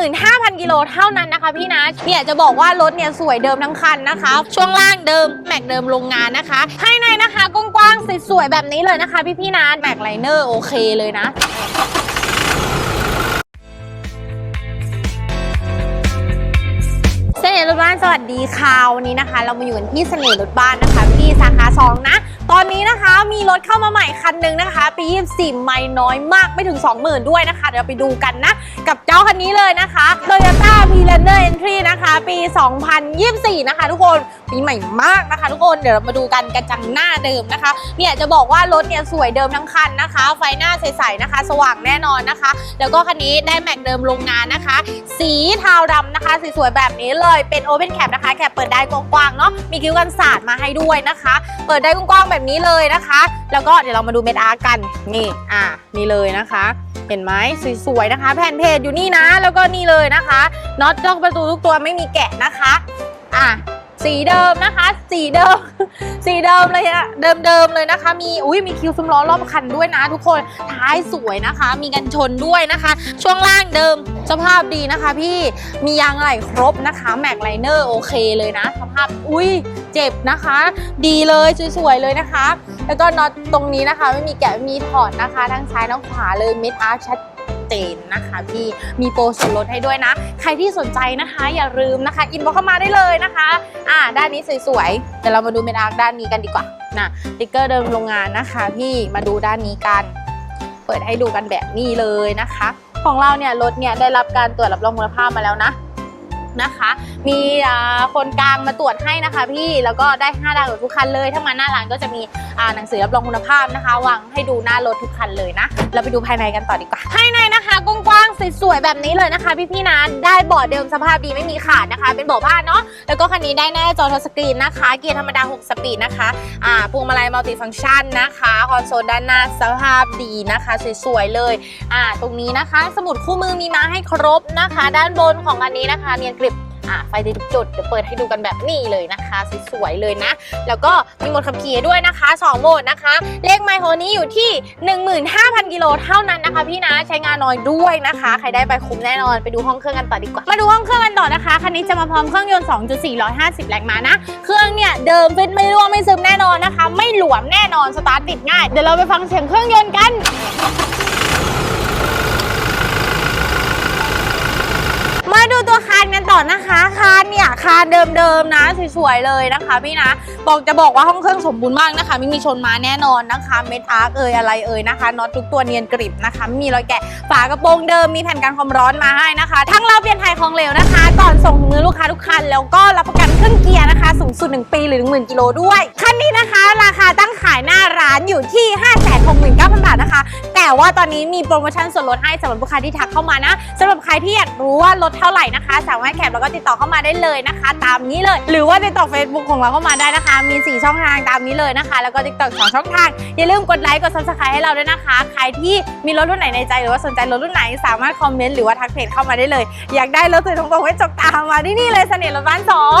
15,000 กิโลเท่านั้นนะคะพี่นะเนี่ยจะบอกว่ารถเนี่ยสวยเดิมทั้งคันนะคะ ช่วงล่างเดิมแม็กเดิมโรงงานนะคะภายในนะคะกว้างๆสวยๆแบบนี้เลยนะคะ พี่พี่นะแม็กไลเนอร์โอเคเลยนะเสน่ห์รถบ้านสวัสดีค่ะวันนี้นะคะ เรามาอยู่กันที่เสน่ห์รถบ้านนะคะ ที่สาขา2นะ ตอนนี้นะคะมีรถเข้ามาใหม่คันหนึ่งนะคะปี 24 ไม่น้อยมากไม่ถึง 20,000 ด้วยนะคะ เดี๋ยวไปดูกันนะ กับเจ้าคันนี้เลยนะคะ Toyota p r a n d e r Entry นะคะ ปี 2024 นะคะ ทุกคนปีใหม่มากนะคะ ทุกคนเดี๋ยวเรามาดูกันกระจังหน้าเดิมนะคะ เนี่ยจะบอกว่ารถเนี่ยสวยเดิมทั้งคันนะคะ ไฟหน้าใสๆนะคะ สว่างแน่นอนนะคะ แล้วก็คันนี้ได้แม็กเดิมโรงงานนะคะ สีเทาดำนะคะสสวยแบบนี้เลยเป็น Open Cap นะคะแคปเปิดได้กว้างๆเนาะมีคิ้วกันสาดมาให้ด้วยนะคะ เปิดได้กว้างๆแบบนี้เลยนะคะ แล้วก็เดี๋ยวเรามาดูเม็ดอาร์กันนี่อะนี่เลยนะคะ เห็นไหมสวยๆนะคะ แผ่นเพจอยู่นี่นะ แล้วก็นี่เลยนะคะน็อตล็อกประตูทุกตัวไม่มีแกะนะคะอะ สีเดิมนะคะ สีเดิม สีเดิมเลยอะเดิมๆเลยนะคะ มีอุ้ยมีคิวซุ้มล้อรอบคันด้วยนะทุกคนท้ายสวยนะคะ มีกันชนด้วยนะคะ ช่วงล่างเดิมสภาพดีนะคะ พี่มียางไหล่ครบนะคะแม็กไลเนอร์โอเคเลยนะ สภาพอุ้ยเจ็บนะคะ ดีเลยสวยๆเลยนะคะ แล้วก็น็อตตรงนี้นะคะ ไม่มีแกะไม่มีถอดนะคะ ทั้งซ้ายทั้งขวาเลยเม็ดอาร์ชัด เจนนะคะพี่มีโปรส่วนลดให้ด้วยนะ ใครที่สนใจนะคะ อย่าลืมนะคะอินบ็อกเข้ามาได้เลยนะคะ อ่า ด้านนี้สวยๆเดี๋ยวเรามาดูเมดอาร์ด้านนี้กันดีกว่านะติ๊กเกอร์เดิมโรงงานนะคะ พี่มาดูด้านนี้กัน เปิดให้ดูกันแบบนี้เลยนะคะ ของเราเนี่ยรถเนี่ยได้รับการตรวจรับรองคุณภาพมาแล้วนะนะคะ มีคนกลางมาตรวจให้นะคะ พี่แล้วก็ได้ 5 ดาวกับทุกคันเลย ถ้ามาหน้าร้านก็จะมี หนังสือรับรองคุณภาพนะคะ วางให้ดูหน้ารถทุกคันเลยนะ เราไปดูภายในกันต่อดีกว่า ภายในนะคะกว้างๆสวยๆแบบนี้เลยนะคะพี่ๆนะได้เบาะเดิมสภาพดีไม่มีขาดนะคะ เป็นเบาะผ้าเนาะแล้วก็คันนี้ได้หน้าจอทัชสกรีนนะคะ เกียร์ธรรมดา 6 สปีดนะคะอ่าพวงมาลัยมัลติฟังก์ชันนะคะคอนโซลด้านหน้าสภาพดีนะคะสวยๆเลยอ่าตรงนี้นะคะ สมุดคู่มือมีมาให้ครบนะคะ ด้านบนของอันนี้นะคะเนียนกริบ อะไฟติดทุกจุดเดี๋ยวเปิดให้ดูกันแบบนี้เลยนะคะสวยๆเลยนะ แล้วก็มีโหมดขับขี่ด้วยนะคะ 2 โหมดนะคะ เลขไมล์โฮนี้อยู่ที่ 15,000 กิโลเท่านั้นนะคะ พี่นะใช้งานน้อยด้วยนะคะ ใครได้ไปคุ้มแน่นอนไปดูห้องเครื่องกันต่อดีกว่า มาดูห้องเครื่องกันต่อนะคะคันนี้จะมาพร้อมเครื่องยนต์ 2.450 แรงม้านะ เครื่องเนี่ยเดิมฟิตไม่ร่วงไม่ซึมแน่นอนนะคะ ไม่หลวมแน่นอนสตาร์ทติดง่ายเดี๋ยวเราไปฟังเสียงเครื่องยนต์กัน มาดูตัว คานนะคะคานเนี่ยคานเดิมๆนะสวยๆเลยนะคะพี่นะบอกจะบอกว่าห้องเครื่องสมบูรณ์มากนะคะ ไม่มีชนมาแน่นอนนะคะเมทอาร์คเอยอะไรเอยนะคะน็อตทุกตัวเนียนกริบนะคะไม่มีรอยแกะฝากระโปรงเดิมมีแผ่นกันความร้อนมาให้นะคะทั้งเราเปลี่ยนไทยของเหลวนะคะ ก่อนส่งถึงมือลูกค้าทุกคันแล้วก็รับประกันเครื่องเกียร์นะคะ สูงสุด 1 ปีหรือ 10,000กิโลด้วยคันนี้นะคะราคาายหน้าร้านอยู่ที่ 569,000 บาทนะคะ แต่ว่าตอนนี้มีโปรโมชั่นส่วนลดให้สำหรับลูกค้าที่ทักเข้ามานะสำหรับใครที่อยากรู้ว่าลดเท่าไหร่นะคะ สามารถแคปแล้วก็ติดต่อเข้ามาได้เลยนะคะ ตามนี้เลย หรือว่าติดต่อ Facebook ของเราเข้ามาได้นะคะ มี 4 ช่องทางตามนี้เลยนะคะ แล้วก็ TikTok 2ช่องทาง อย่าลืมกดไลค์กด Subscribe ให้เราด้วยนะคะ ใครที่มีรถรุ่นไหนในใจหรือว่าสนใจรถรุ่นไหน สามารถคอมเมนต์หรือว่าทักเพจเข้ามาได้เลย อยากได้รถสวยตรงๆไว้จกตามมาที่นี่เลยเสน่ห์รถบ้านสอง